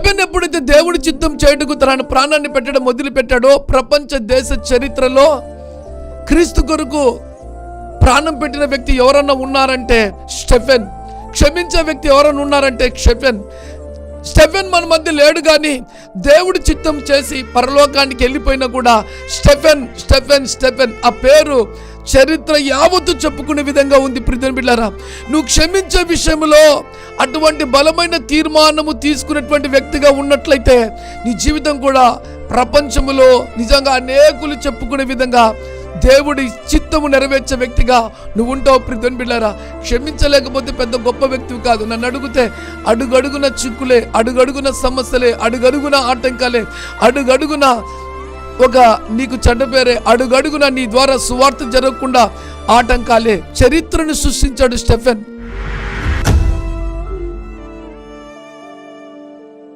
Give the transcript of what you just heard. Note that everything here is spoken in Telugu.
స్టెఫెన్ ఎప్పుడైతే దేవుడి చిత్తం చేయుటకు తన ప్రాణాన్ని పెట్టడం వదిలిపెట్టాడో ప్రపంచ దేశ చరిత్రలో క్రీస్తు కొరకు ప్రాణం పెట్టిన వ్యక్తి ఎవరన్నా ఉన్నారంటే స్టెఫెన్. క్షమించే వ్యక్తి ఎవరన్నా ఉన్నారంటే క్షెఫెన్ స్టెఫెన్ మన మధ్య లేడు కానీ దేవుడి చిత్తం చేసి పరలోకానికి వెళ్ళిపోయినా కూడా స్టెఫెన్ స్టెఫెన్ స్టెఫెన్. ఆ పేరు చరిత్ర యావత్తు చెప్పుకునే విధంగా ఉంది ప్రిధన్ బిడ్డారా నువ్వు క్షమించే విషయంలో అటువంటి బలమైన తీర్మానము తీసుకున్నటువంటి వ్యక్తిగా ఉన్నట్లయితే నీ జీవితం కూడా ప్రపంచములో నిజంగా అనేకులు చెప్పుకునే విధంగా దేవుడి చిత్తము నెరవేర్చే వ్యక్తిగా నువ్వు ఉంటావు ప్రిధన్ బిళ్ళారా క్షమించలేకపోతే పెద్ద గొప్ప వ్యక్తివి కాదు. నన్ను అడిగితే అడుగడుగున చిక్కులే అడుగడుగున సమస్యలే అడుగడుగున ఆటంకాలే అడుగడుగున ఒక నీకు చెడ్డ పేరే అడుగడుగున నీ ద్వారా సువార్త జరగకుండా ఆటంకాలే. చరిత్రను సృష్టించాడు స్టెఫెన్.